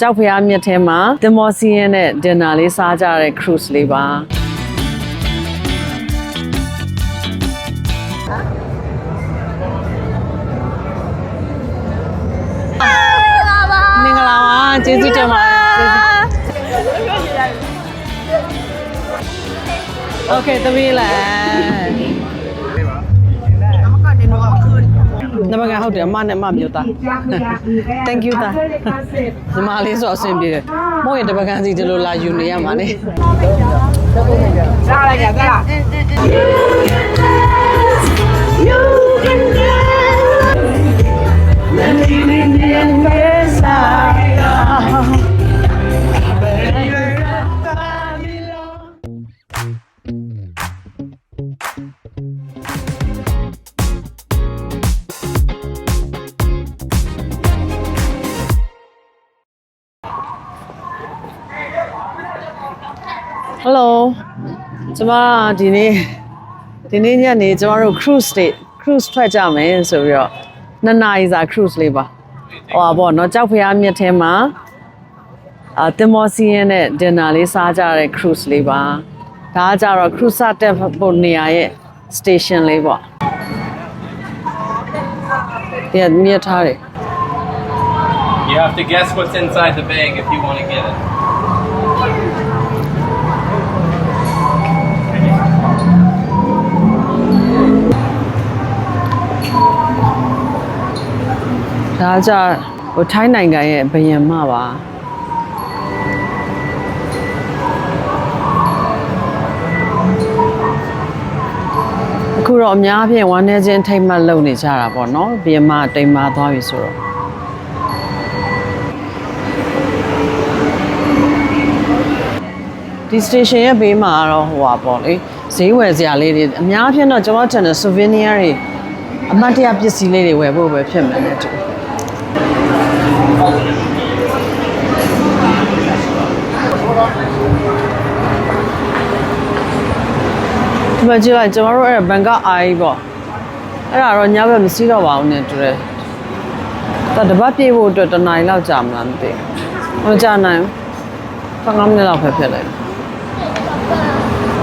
ကြောက်ဖျားမြစ်ထဲမှာတင်မောစီရင်နဲ့ဒင်နာလေးစားကြတဲ့ cruise လေးပါမင်္ဂလာပါကျေးဇူးတင်ပါတယ် Okay သမီးလည်း နမကဟုတ်တယ်အမနဲ့အမမျိုးသား thank you သားညီမလေးဆိုအဆင်ပြေတယ်မို့ရတပကန်းစီဒီလိုလာယူနေရမှာလေဟ ဒီနေ့ဒီနေ့ညနေကျမတို့ cruise တွေ cruise ထွက်ကြမယ်ဆိုပြီးတော့နှစ်နာရီစာ cruise လေးပါဟိုပါပေါ့နော်ကြောက်ဖျားမြစ်ထဲမှာအာတင်မောစီရင်နဲ့ dinner လေးစားကြတဲ့ cruise လေးပါဒါကကြတော့ cruise တက်ဖို့နေရာရဲ့ station လေးပေါ့ဒီကမြစ်ထားတယ် You have to guess what's inside the bag if you want to get it. ဒါကြဟိုထိုင်းနိုင်ငံရဲ့ဘယံမပါအခုတော့အများဖြင့်ဝမ်းနေခြင်းထိတ်မှတ်လုပ်နေကြတာပေါ့နော်ဘယံမတိမ်မာသွားပြီဆိုတော့ဒီ station ရဲ့ဘေးမှာကတော့ဟိုပါပေါ့လေဈေးဝယ်စရာလေးတွေအများဖြင့်တော့ကျွန်တော်ထင်တယ် souvenir တွေအမှတ်တရပစ္စည်းလေးတွေဝယ်ဖို့ပဲဖြစ်မယ်တဲ့တူ ဒီမှာကြည့်လိုက်ကျွန်တော်တို့အဲ့ဘန်ကအိုင်ပေါ့အဲ့ဒါတော့ညဘက်မစီးတော့ပါဘူးနဲ့တူတယ်ဒါတပတ်ပြေးဖို့အတွက်တစ်နာရီလောက်ကြာမလားမသိဘူးမကြာနိုင်ဘူး15မိနစ်လောက်ပဲဖြစ်လိုက်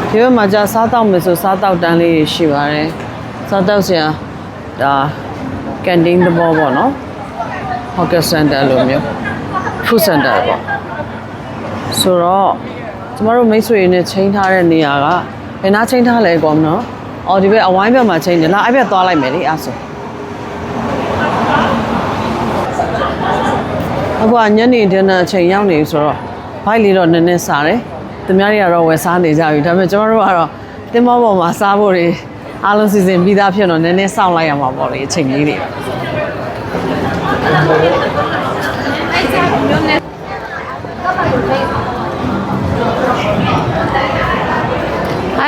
ဒီဘက်မှာကြာစားတော့မယ်ဆိုစားတော့တန်းလေးတွေရှိပါတယ်စားတော့ဆရာဒါကန်တင်းသဘောပေါ့နော်ဟော့ကစန်တာလိုမျိုးဖူစန်တာပေါ့ဆိုတော့ကျမတို့မိတ်ဆွေတွေနဲ့ချိန်ထားတဲ့နေရာကဘ ယ်နာချိန်ထားလဲကောမနော်။အော်ဒီဘက်အဝိုင်းဘက်မှာချိန်တယ်လားအဲ့ဘက်သွားလိုက်မယ်လေအဲ့ဆို။အခုကညနေဒင်းနာအချိန်ရောက်နေပြီဆိုတော့ဘိုက်လေးတော့နည်းနည်းစားတယ်။သူများတွေကတော့ဝယ်စားနေကြပြီ။ဒါပေမဲ့ကျမတို့ကတော့တင်မောပေါ်မှာစားဖို့တွေအားလုံးစီစဉ်ပြီးသားဖြစ်တော့နည်းနည်းစောင့်လိုက်ရမှာပေါ့လေအချိန်လေးတွေ။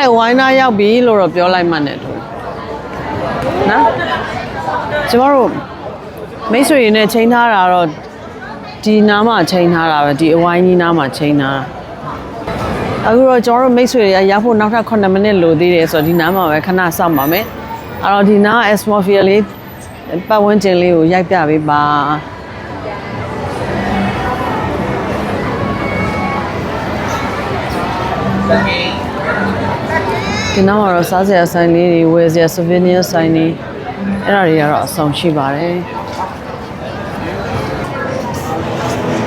အဲဝိုင်းနာရောက်ပြီလို့တော့ပြောလိုက်မှနဲ့တူနော်ကျမတို့မိတ်ဆွေတွေနဲ့ချိန်ထားတာတော့ဒီနားမှာချိန်ထားတာပဲဒီအဝိုင်းကြီးနားမှာချိန်ထားတာအခုတော့ကျွန်တော်တို့မိတ်ဆွေတွေကရောက်ဖို့နောက်ထပ်9မိနစ်လိုသေးတယ်ဆိုတော့ဒီနားမှာပဲခဏစောင့်ပါမယ်အဲ့တော့ဒီနား atmosphere လေးပတ်ဝန်းကျင်လေးကိုရိုက်ပြပေးပါ ဒီနောက်မှာတော့စားစရာဆိုင်လေးတွေဝယ်စရာ souvenir ဆိုင်တွေအဲ့ဒါတွေကတော့အဆောင်ရှိပါတယ်။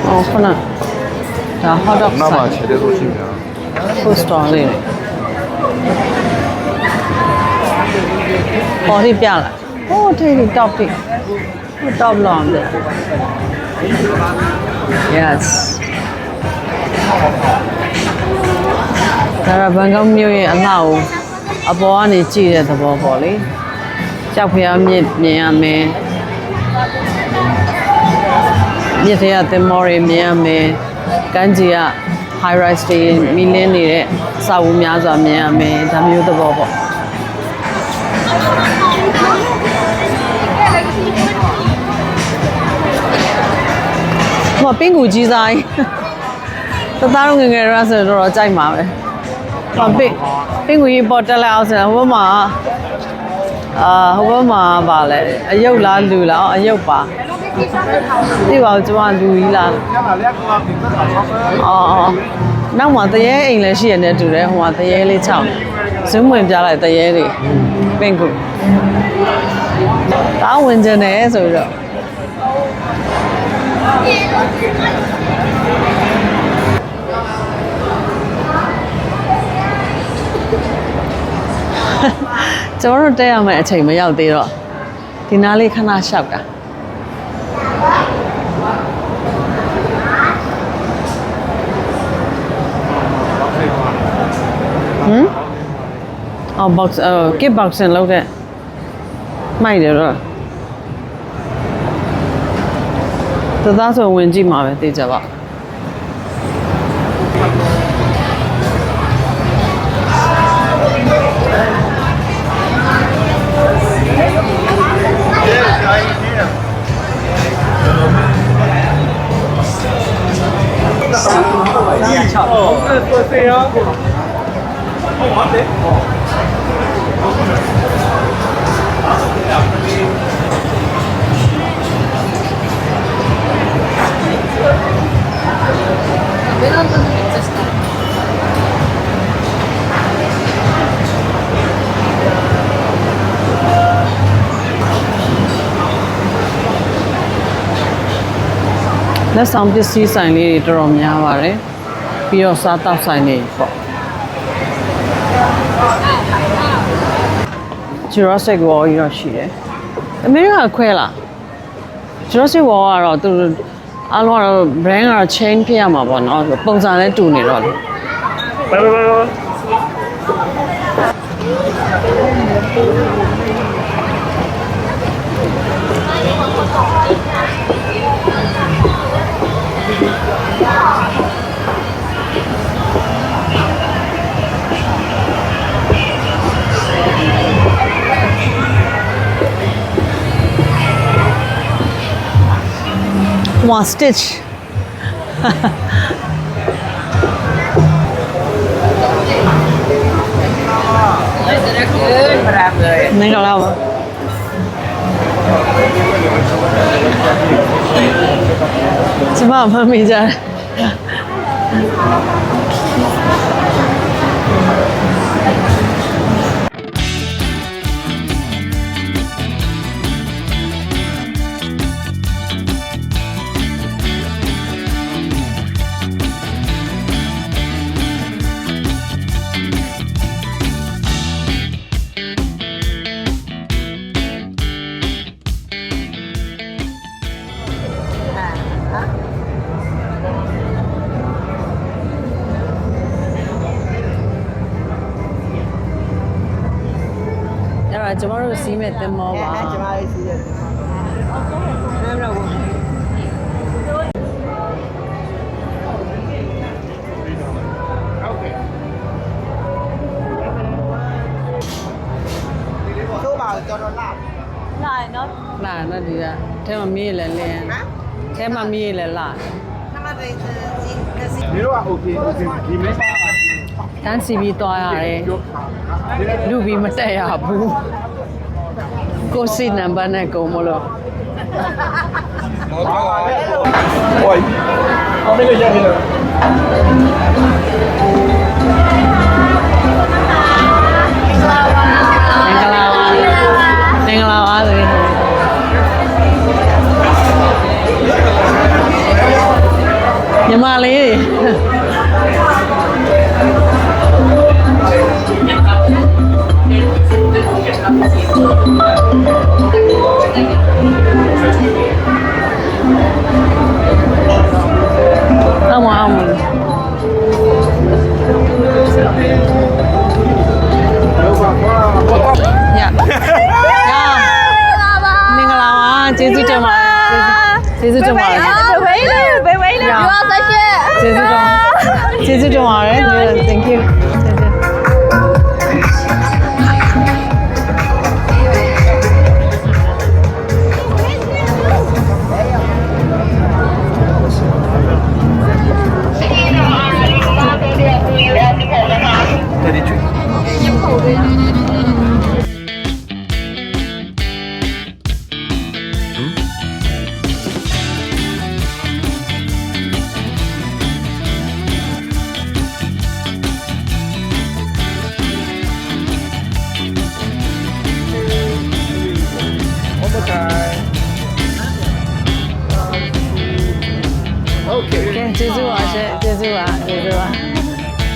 အော်ခုနဒါ hot dog ဆိုင်နောက်မှာခြေတဲ့ဆိုရှိမှာ food store လေးတွေပေါ်ထိပြလာ။ဟိုးထိထိတောက်ပြီ။ဟိုတောက်လောင်းတယ်။ Yes ဒါကဘန်ကောက်မြို့ရဲ့အလှကို အပေါ်ကနေကြည့်တဲ့သဘောပေါ့လေကြောက်ဖျားမြစ်မြင်ရမယ်မြစ်ထဲကသင်္ဘောတွေမြင်ရမယ်ကမ်းခြေက high rise တွေမီလင်းနေတဲ့အဆောက်အဦများစွာမြင်ရမယ်ဒါမျိုးသဘောပေါ့ဟိုပင်ကူကြီးဆိုင်တသားတော့ငယ်ငယ်ရဆိုတော့တော့ကြိုက်မှာပဲ ဟောပင်ပင်ကူကြီးပေါ်တက်လိုက်အောင်ဆိုတော့ဟိုဘက်မှာအာဟိုဘက်မှာပါလဲအယုတ်လားလူလားအော်အယုတ်ပါသိပါဦးကျမလူကြီးလားအော်အော်နောက်မှာတရေအိမ်လည်းရှိရတဲ့တူတယ်ဟိုမှာတရေလေးချောင်းဇွန်းဝင်ပြလိုက်တရေတွေပင်ကူတာဝင်ကျင်တယ်ဆိုပြီးတော့ ကျွန်တော်တို့တက်ရမယ့်အချိန်မရောက်သေးတော့ဒီနားလေးခဏရှောက်တာဟမ်အော် box အော် kick boxing လုပ်တဲ့မိုက်တယ်တော့သသားဆိုဝင်ကြည့်မှာပဲသိကြပါ လက်ဆောင်ပစ္စည်းဆိုင်လေးတွေတော်တော်များပါတယ် ပြီးတော့စားတောက်ဆိုင်နေပေါ့ဂျူရာဆစ်ဝေါ်ကြီးတော့ရှိတယ်အမေရိကခွဲလားဂျူရာဆစ်ဝေါ်ကတော့သူအားလုံးကတော့ brand ကတော့ chain ဖြစ်ရမှာပေါ့နော်ပုံစံလည်းတူနေတော့လေဘာဘာဘာဘာ ဟို stitch မင်္ဂလာပါ နဲ့ဒီကထဲမှာမီးရလဲလင်းထဲမှာမီးရလဲလာ Nama dia Zin Kasih. ဒီတော့ okay ဒီမင်းပါတန်းစီပြီးသွားရတယ်လူပြီးမတက်ရဘူးကိုယ်စီနံပါတ်နဲ့ကုန်မလို့ဟိုအမေလည်းရပြီလားမင်္ဂလာပါမင်္ဂလာပါဆိုရင် မီးညီမလေးတွေ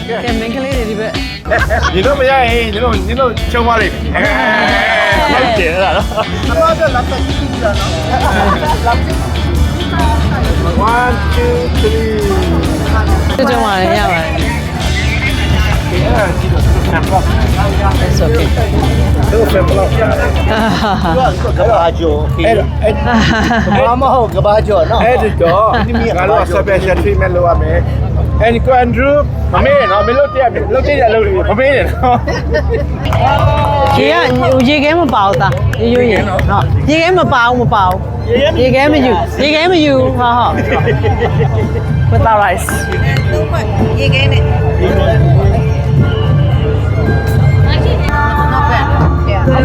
ကဲမင်းကလေးတွေဒီဘက်ဒီလိုမရရင်ဒီလိုဒီလိုချုံသွားလိမ့်မယ်ဟုတ်တယ်အဲ့ဒါတော့အမကလက်ပတ်ကြည့်ကြနော်လက်ပတ်1 2 3ကျွန်တော်ရရပါတယ်။ It's okay. သူ့ဖက်ဘလော့ရတယ်။ကဘာကျော်။အဲ့အဲ့ဘာမဟုတ်ကဘာကျော်နော်။အဲ့ဒီတော့ဒီမိကတော့ special treatment လုပ်ရမယ်။ and Andrew မမေးနဲ့နော်မင်းလို့တက်ရမလို့တက်ရလို့မမေးနဲ့နော်ရေကရေခဲမပါဘူးသားရေရွေးရေဟုတ်ရေခဲမပါဘူးမပါဘူးရေခဲမယူရေခဲမယူဟာဟာ without rice ရေခဲနဲ့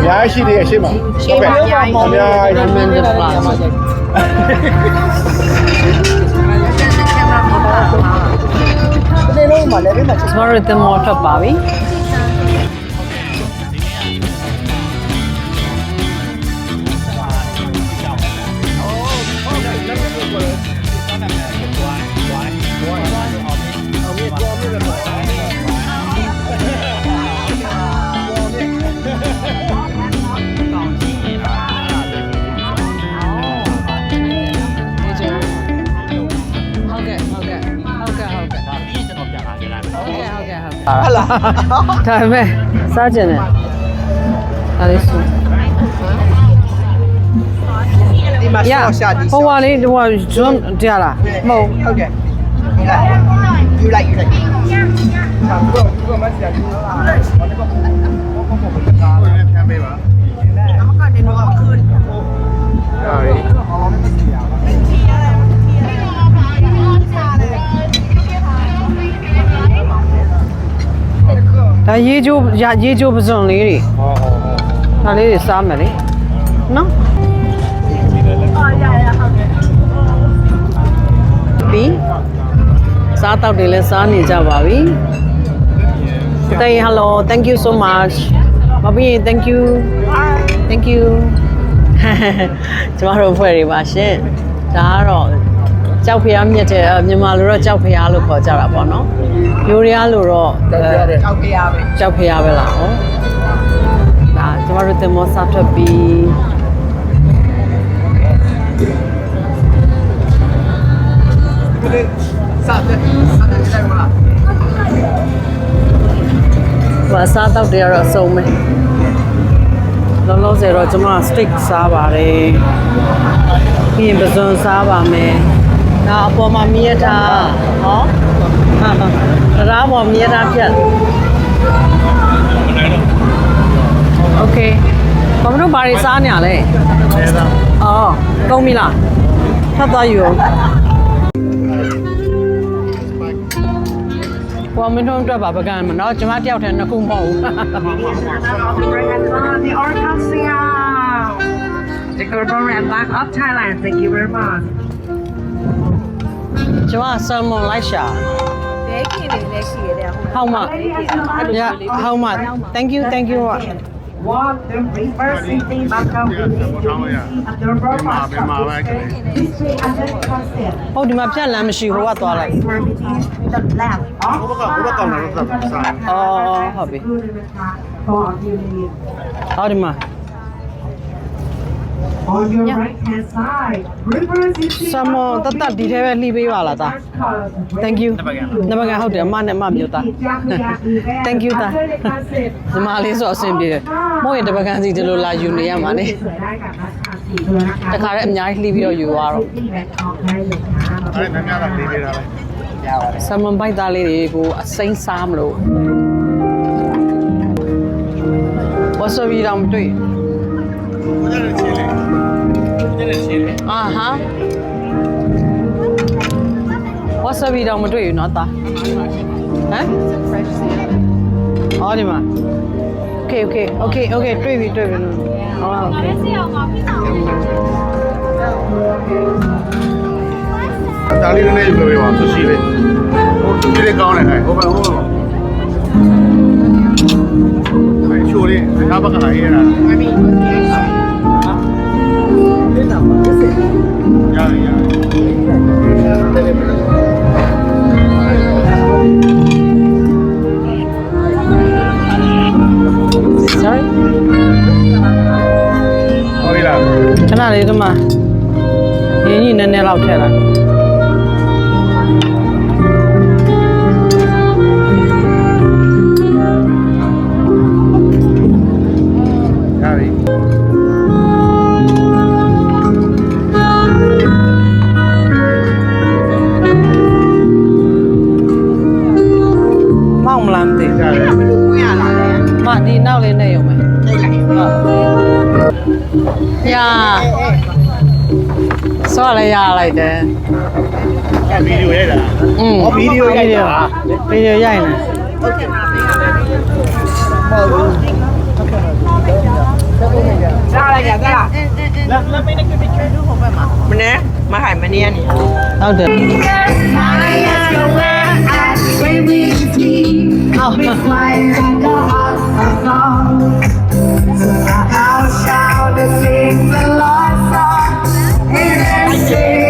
Ja, ich sehe dich, immer. Schema, ja, ich bin der Platz. ရှေ့မှာအများကြီး lemon the plus ဒီ ဟုတ်ကဲ့ဟုတ်ကဲ့ဟလာဒါပေမဲ့စားကျင်တယ်ဒါလေးဆိုဒီမှာရဆော့ရှာ ဒီဟိုဟာလေးဟိုဟာဇွန်တရားလားမဟုတ်ဟုတ်ကဲ့ယူလိုက်ယူလိုက်ယူလိုက်ဒါရေးချိုးရရေးချိုးပစွန်လေးတွေဒါလေးတွေစားမယ်လေနော်ပြီးစားတော့တွေလည်းစားနေကြပါပြီ Say hello thank you so much မပြီး thank you thank you ကျမတို့ဖွဲ့တွေပါရှင်ဒါကတော့ ကြောက်ဖျားမြက်တဲ့အဲ့မြန်မာလိုတော့ကြောက်ဖျားလို့ခေါ်ကြတာပေါ့နော်မျိုးရလို့တော့အဲကြောက်ပြရပဲကြောက်ဖျားပဲလားဟောဒါကျမတို့တင်မောစားထွက်ပြီးဘာစားတော့တွေကတော့အစုံပဲလောလောဆယ်တော့ကျမ steak စားပါတယ်ပြီးရင်ပဇွန်စားပါမယ် ဒါအပေါ်မှာမြည်ထားဟောဟာဟာတရားပေါ်မြည်ထားဖြတ်โอเคဘာမလို့ဘာတွေစားနေရလဲအော်ကုန်းပြီလားဖတ်သွားယူအောင် ဟိုမင်းတို့အတွက်ပါပကံမနော်ကျမတယောက်တည်းနှစ်ခုမဟုတ်ဘူး the Orcasia, the Corporate Bank of Thailand. Thank you very much. ကျမဆယ်မွန်လိုက်ရှာ ဘဲခင်နေလက်ရှိရတဲ့ဟို how much yeah how much thank you thank you Walk the river, sitting back up with the at the Burma This way under the concept. ဟုတ်ဒီမှာပြက်လမ်းမရှိဟိုကသွားလိုက် We're beginning with the left. Off အော်ဟုတ်ပြီ For you need. ဟောဒီမှာ On your right hand side, river sitting ဆယ်မွန်တတ်တတ်ဒီထဲပဲလှီးပေးပါလားသား thank you နမကန်ဟုတ်တယ်အမနဲ့အမမျိုးသား thank you သားဒီမှာလေးဆိုအဆင်ပြေတယ်မဟုတ်ရင်တပကံစီဒီလိုလာယူနေရမှာနေတခါတည်းအများကြီးလှီးပြီးတော့ယူသွားတော့အဲ့ဒါများလားလေးပေးတာလေဆယ်မွန်ဘိုက်သားလေးတွေကိုအစိမ်းစားမလို့ဝါဆဘီတောင်မတွေ့ဘု အာဟာဝါဆဘီတောင်မတွေ့ဘူးနော်တာဟမ်အော်ဒီမှာ Okay okay okay okay တွေ့ပြီတွေ့ပြီအော် okay ဒါလေးနည်းနည်းယူပေးပါသူရှိလေးဟိုသူလေးကောင်းတယ်ဟဲ့ဟိုဘဟိုအဲ့ချိုလေးဒါဘက လာရေးတာအမီရတယ်ရတယ် sorry ဟုတ်ပြီလားခဏလေးဒီမှာရင်းကြီးနည်းနည်းလောက်ထည့်လိုက် ဒီနောက်လေးနဲ့ရုံပဲဟုတ်ညာစောရရလိုက်တယ်အဲဗီဒီယိုရိုက်တာอืมဟောဗီဒီယိုရိုက်တာဗီဒီယိုရိုက်နေမနေ့မဟိုင်မနေ့ကနေဟုတ်တယ်ဟု တ်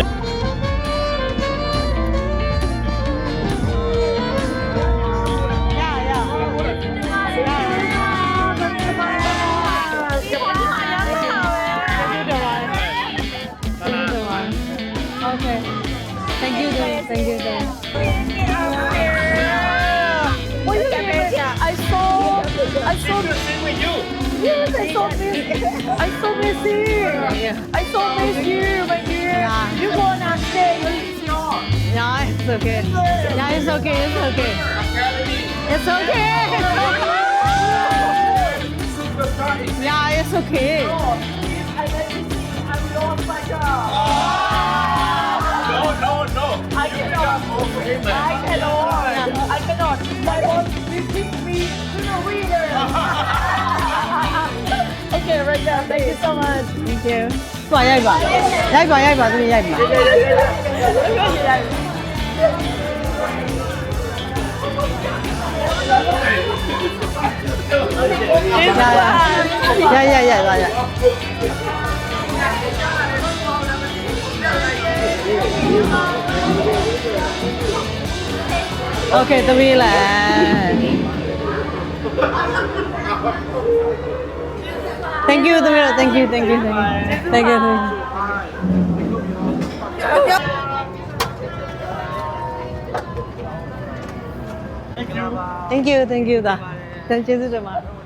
saw. I saw. You. Yes, I saw this. I saw this here. I saw this here, my dear. You wanna stay? Yeah, it's okay. Yeah, it's okay. It's okay. It's okay. Yeah, it's okay. No, no, no. I cannot. I cannot. I cannot. okay, right now. Thank you so much. Thank you. သွားရိုက်ပါရိုက်ပါရိုက်ပါသူရိုက်ပါရရရရရရโอเคသမီးလ ည်း Thank you သမီးတို့ Thank you Thank you Thank you Thank you Thank you Thank you ဒါကျေးဇူးတင်ပါတယ်